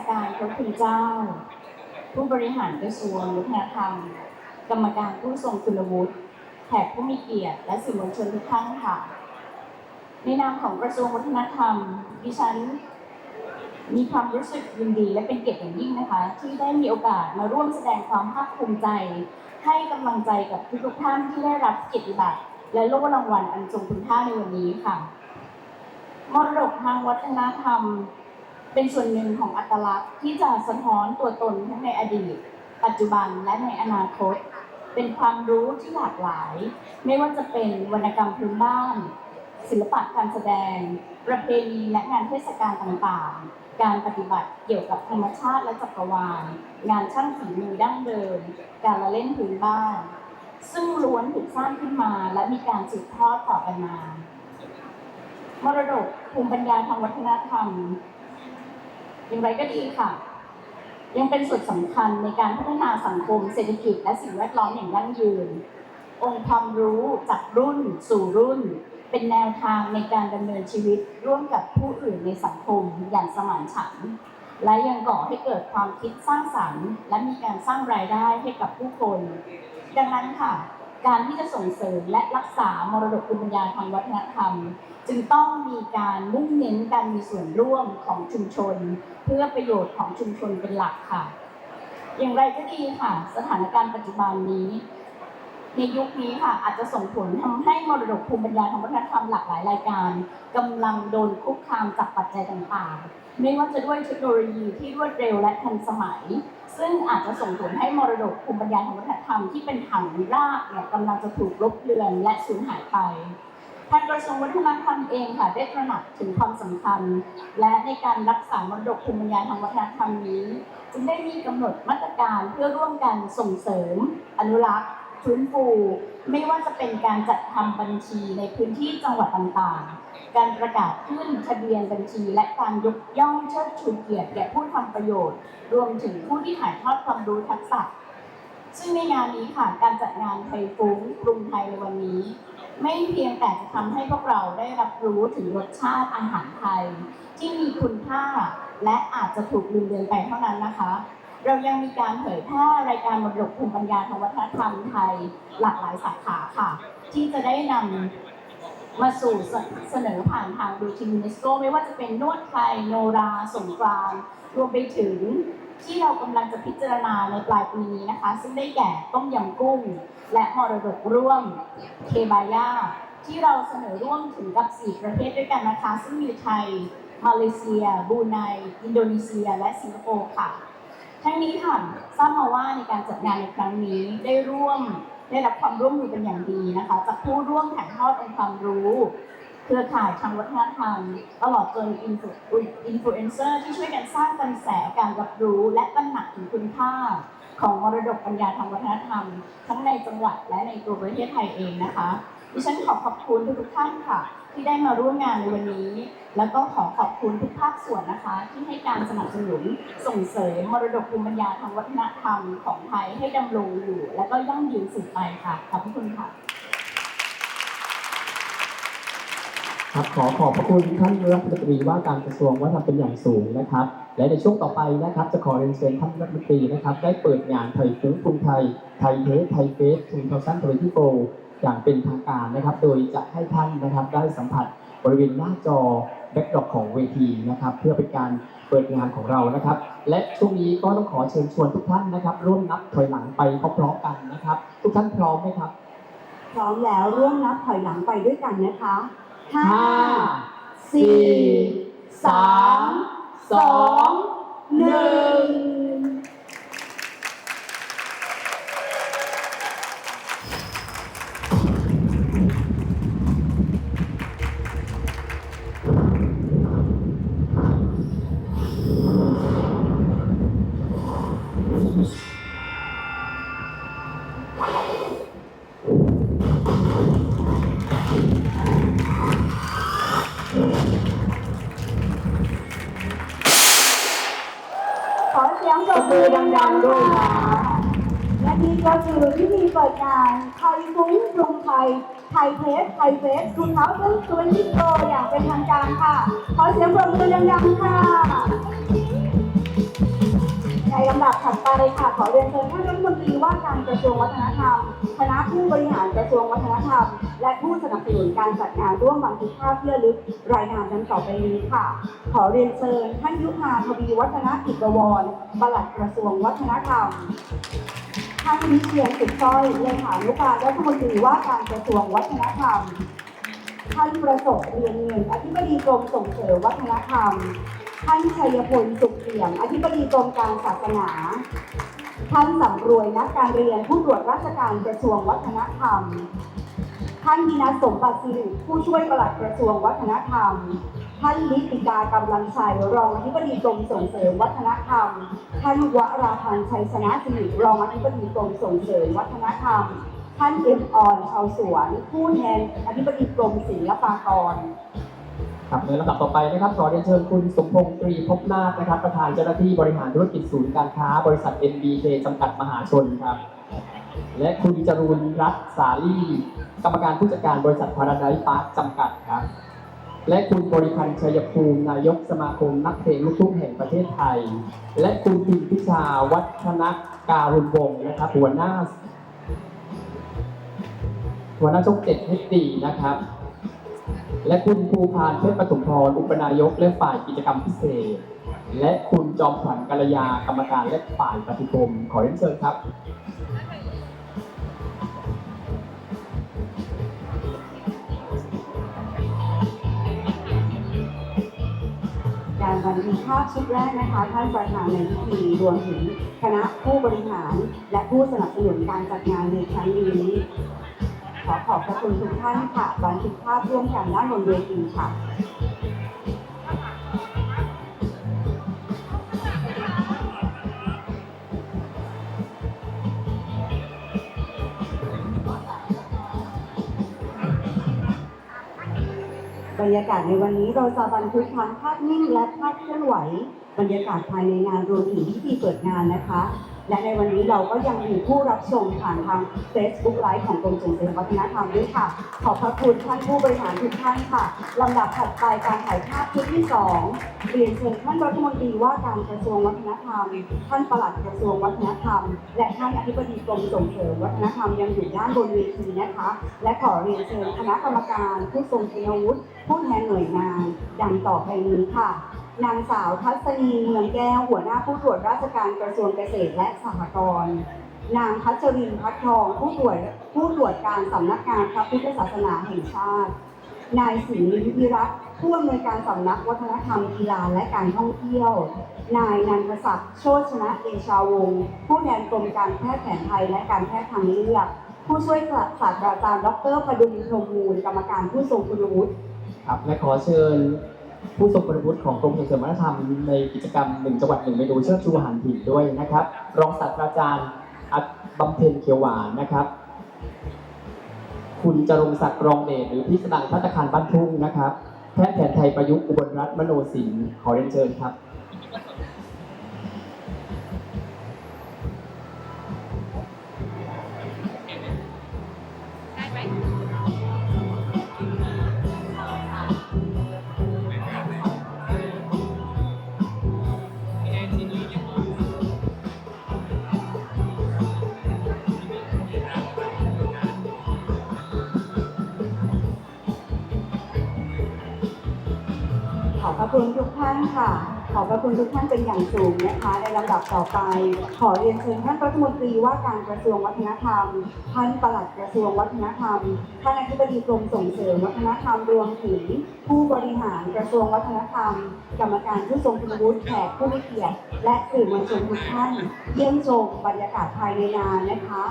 าการพระคุณเจ้า ผู้บริหารกระทรวงวัฒนธรรม กรรมการผู้ทรงคุณวุฒิแขกผู้มีเกียรติและสื่อมวลชนทุกท่านค่ะ ในนามของกระทรวงวัฒนธรรม ดิฉัน มีความรู้สึกยินดีและเป็นเกียรติอย่างยิ่งนะคะ ที่ได้มีโอกาสมาร่วมแสดงความภาคภูมิใจ ให้กำลังใจกับทุกๆท่านที่ได้รับเกียรติบัตรและโล่รางวัลอันทรงคุณค่าในวันนี้ค่ะมรดกทางวัฒนธรรม เป็นส่วนหนึ่งของอัตลักษณ์ที่จะสะท้อนตัวตนทั้งในอดีต ปัจจุบันและในอนาคต เป็นความรู้ที่หลากหลาย ไม่ว่าจะเป็นวรรณกรรมพื้นบ้าน ศิลปะการแสดง ประเพณีและงานเทศกาลต่างๆ การปฏิบัติเกี่ยวกับธรรมชาติและจักรวาล งานช่างฝีมือดั้งเดิม การละเล่นพื้นบ้าน ซึ่งล้วนถูกสร้างขึ้นมาและมีการสืบทอดต่อกันมามรดกภูมิปัญญาทางวัฒนธรรม อย่างไรก็ดีค่ะ ยังเป็นส่วนสำคัญในการพัฒนาสังคมเศรษฐกิจและสิ่งแวดล้อมอย่างยั่งยืน องค์ความรู้จากรุ่นสู่รุ่น เป็นแนวทางในการดำเนินชีวิตร่วมกับผู้อื่นในสังคมอย่างสมานฉันท์และยังก่อให้เกิดความคิดสร้างสรรค์ และมีการสร้างรายได้ให้กับผู้คน ดังนั้นค่ะ การที่จะส่งเสริมและรักษามรดกภูมิปัญญาทางวัฒนธรรม จึงต้องมีการมุ่งเน้นการมีส่วนร่วมของชุมชน เพื่อประโยชน์ของชุมชนเป็นหลักค่ะ อย่างไรก็ดีค่ะ สถานการณ์ปัจจุบันนี้ ในยุคนี้ค่ะอาจจะส่งผลทำให้มรดกภูมิปัญญาทางวัฒนธรรมหลากหลายรายการกำลังโดนคุกคามจากปัจจัยต่างๆ ไม่ว่าจะด้วยเทคโนโลยีที่รวดเร็วและทันสมัย ซึ่งอาจจะส่งผลให้มรดกภูมิปัญญาทางวัฒนธรรมที่เป็นฐานรากเนี่ยกำลังจะถูกลบเลือนและสูญหายไปทางกระทรวงวัฒนธรรมเองค่ะได้ตระหนักถึงความสำคัญ และในการรักษามรดกภูมิปัญญาทางวัฒนธรรมนี้ จึงได้มีกำหนดมาตรการเพื่อร่วมกันส่งเสริม อนุรักษ์ ฟื้นฟูไม่ว่าจะเป็นการจัดทำบัญชีในพื้นที่จังหวัดต่างๆ การประกาศขึ้นทะเบียนบัญชี และการยกย่องเชิดชูเกียรติแก่ผู้ทำประโยชน์ รวมถึงผู้ที่ถ่ายทอดความรู้ทักษะ ซึ่งในงานนี้ค่ะการจัดงานไทยฟุ้งกรุงไทยในวันนี้ ไม่เพียงแต่จะทำให้พวกเราได้รับรู้ถึงรสชาติอาหารไทย ที่มีคุณค่าและอาจจะถูกลืมเลือนไปเท่านั้นนะคะ เรายังมีการเผยแพร่รายการมรดกภูมิปัญญาทางวัฒนธรรมไทยหลากหลายสาขาค่ะ ที่จะได้นำมาสู่เสนอผ่านทางดูทียูเนสโกไม่ว่าจะเป็นนวดไทยโนราสงกรานรวมไปถึงที่เรากำลังจะพิจารณาในปลายปีนี้นะคะ ซึ่งได้แก่ต้มยำกุ้ง และมรดกร่วมเคบายาที่เราเสนอร่วมถึงกับ 4 ประเทศด้วยกันนะคะ ซึ่งมีไทย มาเลเซีย บูไน อินโดนีเซีย และสิงคโปร์ค่ะ ทั้งนี้ค่ะทราบมาว่าในการจัดงานในครั้งนี้ได้ร่วมได้รับความร่วมมือเป็นอย่างดีนะคะจากผู้ร่วมถ่ายทอดองค์ความรู้ เครือข่ายทางวัฒนธรรมตลอดจนอินฟลูอินฟลูเอนเซอร์ที่ช่วยกันสร้างกระแสการรับรู้และตระหนักถึงคุณค่า ของมรดกปัญญาทางวัฒนธรรม ทั้งในจังหวัดและในตัวประเทศไทยเองนะคะ ดิฉันขอขอบคุณทุกท่านค่ะ ที่ได้มาร่วมงานในวันนี้ แล้วก็ขอขอบคุณทุกภาคส่วนนะคะ ที่ให้การสนับสนุนส่งเสริมมรดกภูมิปัญญาทางวัฒนธรรมของไทยให้ดำรงอยู่ และก็ยั่งยืนสืบไปค่ะขอบคุณค่ะครับขอขอบพระคุณท่านรัฐมนตรีว่าการกระทรวงวัฒนธรรมเป็นอย่างสูงนะครับ และในช่วงต่อไปนะครับ จะขอเรียนเชิญท่านรัฐมนตรีนะครับ ได้เปิดงานไทยฟุ้งกรุงไทยไทยเทสไทยเฟสทูทอซันทรีโฟ อย่างเป็นทางการนะครับ โดยจะให้ท่านนะครับได้สัมผัสบริเวณหน้าจอแบ็กดรอปของเวทีนะครับ เพื่อเป็นการเปิดงานของเรานะครับ และช่วงนี้ก็ต้องขอเชิญชวนทุกท่านนะครับ ร่วมนับถอยหลังไปพร้อมๆกันนะครับ ทุกท่านพร้อมไหมครับ พร้อมแล้วร่วมนับถอยหลังไปด้วยกันนะคะห้าห้าสี่สามสองหนึ่ง มือดังๆด้วยค่ะและนี่ก็คือพิธีเปิดงานไทยฟุ้งกรุงไทย ไทยเทสไทยเฟสคุณเขาเป็นตัวที่โตอย่างเป็นทางการค่ะ ขอเสียงปรบมือดังๆค่ะ ดับถัดไปค่ะขอเรียนเชิญท่านรัฐมนตรีว่าการกระทรวงวัฒนธรรม คณะผู้บริหารกระทรวงวัฒนธรรม และผู้สนับสนุนการจัดงานร่วมบันทึกภาพเพื่อลึกรายงานดังต่อไปนี้ค่ะ ขอเรียนเชิญท่านยุทาทวีวัฒนกิจวรปลัดกระทรวงวัฒนธรรมท่านวิเชียนสุดซ้อยเลขานุการรัฐมนตรีว่าการกระทรวงวัฒนธรรมท่านประสบเรียนเงินอธิบดีกรมส่งเสริมวัฒนธรรม ท่านชัยพลสุขเอี่ยมอธิบดีกรมการศาสนา ท่านสำรวยนักการเรียนผู้ตรวจราชการกระทรวงวัฒนธรรม ท่านมีนสมบัติสิริผู้ช่วยปลัดกระทรวงวัฒนธรรม ท่านนิติกากำลังชัยรองอธิบดีกรมส่งเสริมวัฒนธรรม ท่านวราพันธ์ชัยชนะสิริรองอธิบดีกรมส่งเสริมวัฒนธรรม ท่านเอ็มออนชาวสวน ผู้แทนอธิบดีกรมศิลปากร ครับในลำดับต่อไปนะครับขอเรียนเชิญคุณสมพงษ์ตรีภพนาถนะครับ ประธานเจ้าหน้าที่บริหารธุรกิจศูนย์การค้า บริษัท MBK จำกัดมหาชนครับ และคุณจรูนรัตน์สาลีกรรมการผู้จัดการบริษัทพาราไดซ์พาร์คจำกัดครับ และคุณบริพันธ์ชัยภูมินายกสมาคมนักเพลงลูกทุ่งแห่งประเทศไทย และคุณพิมพิชาวัฒนการุณวงศ์นะครับหัวหน้าหัวหน้าชกเจ็ดเฮดดีนะครับ และคุณภูพานเพชรปฐมพรอุปนายกและฝ่ายกิจกรรมพิเศษ และคุณจอมขวัญกัลยากรรมการและฝ่ายปฏิคมขอเรียนเชิญครับการบันทึกภาพชุดแรกนะคะท่านประธานในพิธีรวมถึงคณะผู้บริหาร และผู้สนับสนุนการจัดงานในครั้งนี้ ขอขอบพระคุณทุกท่านค่ะบันทึกภาพร่วมกันด้านบนเวทีค่ะบรรยากาศในวันนี้เราจะบันทึกทั้งภาพนิ่งและภาพเคลื่อนไหว บรรยากาศภายในงานรวมถึงพิธีเปิดงานนะคะ และในวันนี้เราก็ยังมีผู้รับชมผ่านทาง Facebook Live ของกรมส่งเสริมวัฒนธรรมด้วยค่ะ ขอบพระคุณท่านผู้บริหารทุกท่านค่ะลำดับถัดไปการถ่ายภาพชุดที่สองเรียนเชิญท่านรัฐมนตรีว่าการกระทรวงวัฒนธรรม ท่านปลัดกระทรวงวัฒนธรรม และท่านอธิบดีกรมส่งเสริมวัฒนธรรมยังอยู่ด้านบนเวทีนะคะ และขอเรียนเชิญคณะกรรมการผู้ทรงคุณวุฒิผู้แทนหน่วยงานดังต่อไปนี้ค่ะ นางสาวทัศนีเมืองแก้วหัวหน้าผู้ตรวจราชการกระทรวงเกษตรและสหกรณ์นางพัชรินพัดทองผู้ตรวจผู้ตรวจการสำนักงานพระพุทธศาสนาแห่งชาติ นายศรีลิพิรัตผู้อำนวยการสำนักวัฒนธรรมกีฬาและการท่องเที่ยว นายนันทศักดิ์โชชนะเดชาวงศ์ผู้แทนกรมการแพทย์แผนไทยและการแพทย์ทางเลือก ผู้ช่วยศาสตราจารย์ดรพดุลพรมูลกรรมการผู้ทรงคุณวุฒิครับและขอเชิญ ผู้ทรงคุณวุฒิของกรมส่งเสริมวัฒนธรรมในกิจกรรมหนึ่งจังหวัดหนึ่งเมนูเชิดชูอาหารถิ่นด้วยนะครับ รองศาสตราจารย์บำเพ็ญเขียวหวานนะครับ คุณจรงศักดิ์รองเดชหรือพิสดังพัตคารบ้านทุ่งนะครับแพทย์แผนไทยประยุกต์อุบลรัตน์มโนศิลป์ขอเรียนเชิญครับ คุณทุกท่านค่ะ ขอบพระคุณทุกท่านเป็นอย่างสูงนะคะ ในลำดับต่อไป ขอเรียนเชิญท่านรัฐมนตรีว่าการกระทรวงวัฒนธรรม ท่านปลัดกระทรวงวัฒนธรรม ท่านอธิบดีกรมส่งเสริมวัฒนธรรมรวมถึง ผู้บริหารกระทรวงวัฒนธรรม กรรมการผู้ทรงคุณวุฒิแขกผู้มีเกียรติ และสื่อมวลชนทุกท่าน เยี่ยมชมบรรยากาศภายในงานนะคะ